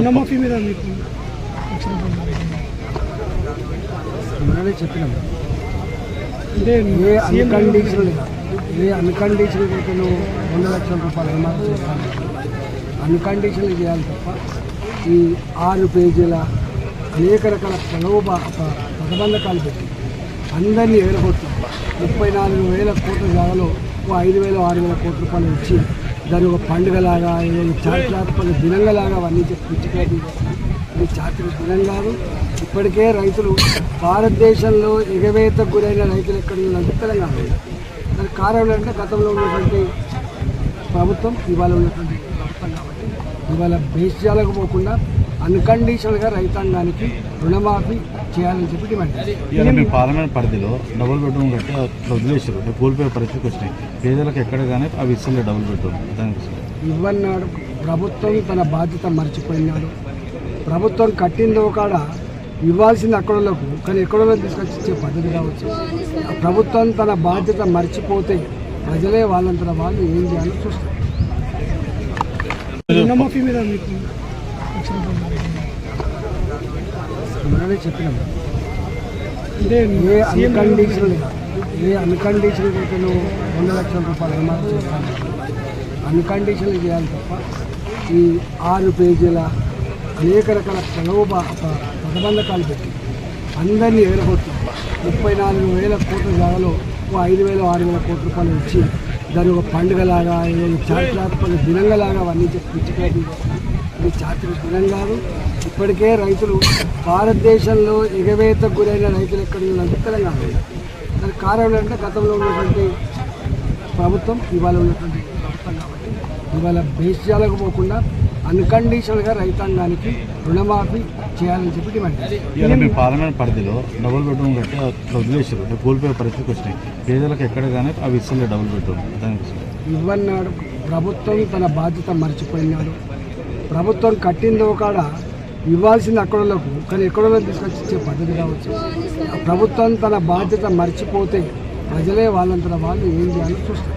రుణమాఫీ మీద మీకు లక్ష రూపాయలు మొన్ననే చెప్పినాం. అంటే ఏ సీఎం అన్కండిషనల్గా ఏ అన్కండిషనల్గా అయితే నువ్వు రెండు లక్షల రూపాయలు రుణమాఫీ చేస్తాను అన్కండిషనల్ చేయాలి తప్ప ఈ ఆరు పేజీల అనేక రకాల ప్రలోభ ప్రతిబంధకాలు పెట్టి అందరినీ ఎగరగొట్టి ముప్పై నాలుగు వేల కోట్ల జాగాలో ఓ ఐదు వేల ఆరు వేల కోట్ల రూపాయలు ఇచ్చి దాని ఒక పండుగలాగా ఏదో చారిత్రాత్మక దినంగలాగా అవన్నీ చెప్పి ఇది చారిత్రక దినం కాదు. ఇప్పటికే రైతులు భారతదేశంలో ఎగవేతకు గురైన రైతులు ఎక్కడ ఉన్నారంటే తెలంగాణ దానికి కారణం అంటే గతంలో ఉన్నటువంటి ప్రభుత్వం ఇవాళ ఉన్నటువంటి ప్రభుత్వం కాబట్టి ఇవాళ బేస్యాలకు పోకుండా అన్కండిషనల్గా రైతాంగానికి రుణమాఫీ చేయాలని చెప్పి డిమాండ్ పార్లమెంట్ పరిధిలో డబుల్ బెడ్రూమ్ కట్టి వదిలేసారు కోల్పోయే పరిస్థితికి వచ్చినాయి. పేదలకు ఎక్కడ కానీ అవి ఇస్తలే డబుల్ బెడ్రూమ్ దానికి ఇవ్వన్నాడు ప్రభుత్వం తన బాధ్యత మర్చిపోయినాడు. ప్రభుత్వం కట్టిందో కాడ ఇవ్వాల్సింది అక్కడోళ్ళకు కానీ ఎక్కడోళ్ళకి తీసుకొచ్చి ఇచ్చే పద్ధతి కావచ్చు. ప్రభుత్వం తన బాధ్యత మర్చిపోతే ప్రజలే వాళ్ళంతట వాళ్ళు ఏం చేయాలో చూస్తారు. రుణమాఫీ మీద మీకు మొన్ననే చెప్పినాం. అంటే ఏ సీఎం అన్కండిషనల్గా ఏ అన్కండిషనల్గా అయితే నువ్వు రెండు లక్షల రూపాయలు రుణమాఫీ చేస్తాను అన్కండిషనల్ చేయాలి తప్ప ఈ ఆరు పేజీల అనేక రకాల ప్రలోభ ప్రతిబంధకాలు పెట్టి. అందరినీ ఎగరగొట్టి ముప్పై నాలుగు వేల కోట్ల జాగాలో ఓ ఐదు వేల ఆరు వేల కోట్ల రూపాయలు ఇచ్చి దాని ఒక పండుగలాగా ఏదో చారిత్రాత్మక దినంగలాగా అవన్నీ చెప్పి పిచ్చికాయ ఇది చారిత్రక దినం కాదు. ఇప్పటికే రైతులు భారతదేశంలో ఎగవేతకు గురైన రైతులు ఎక్కడ ఉన్నారంటే తెలంగాణ. దానికి కారణం అంటే గతంలో ఉన్నటువంటి ప్రభుత్వం ఇవాళ ఉన్నటువంటి ప్రభుత్వం కాబట్టి. ఇవాళ బేస్యాలకు పోకుండా అన్కండిషనల్గా రైతాంగానికి రుణమాఫీ చేయాలని చెప్పి డిమాండ్ పార్లమెంట్ పరిధిలో డబుల్ బెడ్రూమ్ కట్టి వదిలేసారు అంటే కోల్పోయే పరిస్థితికి వచ్చినాయి. పేదలకు ఎక్కడ కానీ అవి ఇస్తలే డబుల్ బెడ్రూమ్. దానికి ఇవ్వన్నాడు. ప్రభుత్వం తన బాధ్యత మర్చిపోయినాడు. ప్రభుత్వం కట్టిందో కాడ ఇవ్వాల్సింది అక్కడోళ్ళకు కానీ ఎక్కడోళ్ళకి తీసుకొచ్చి ఇచ్చే పద్ధతి కావచ్చు. ప్రభుత్వం తన బాధ్యత మర్చిపోతే ప్రజలే వాళ్ళంతట వాళ్ళు ఏం చేయాలో చూస్తారు.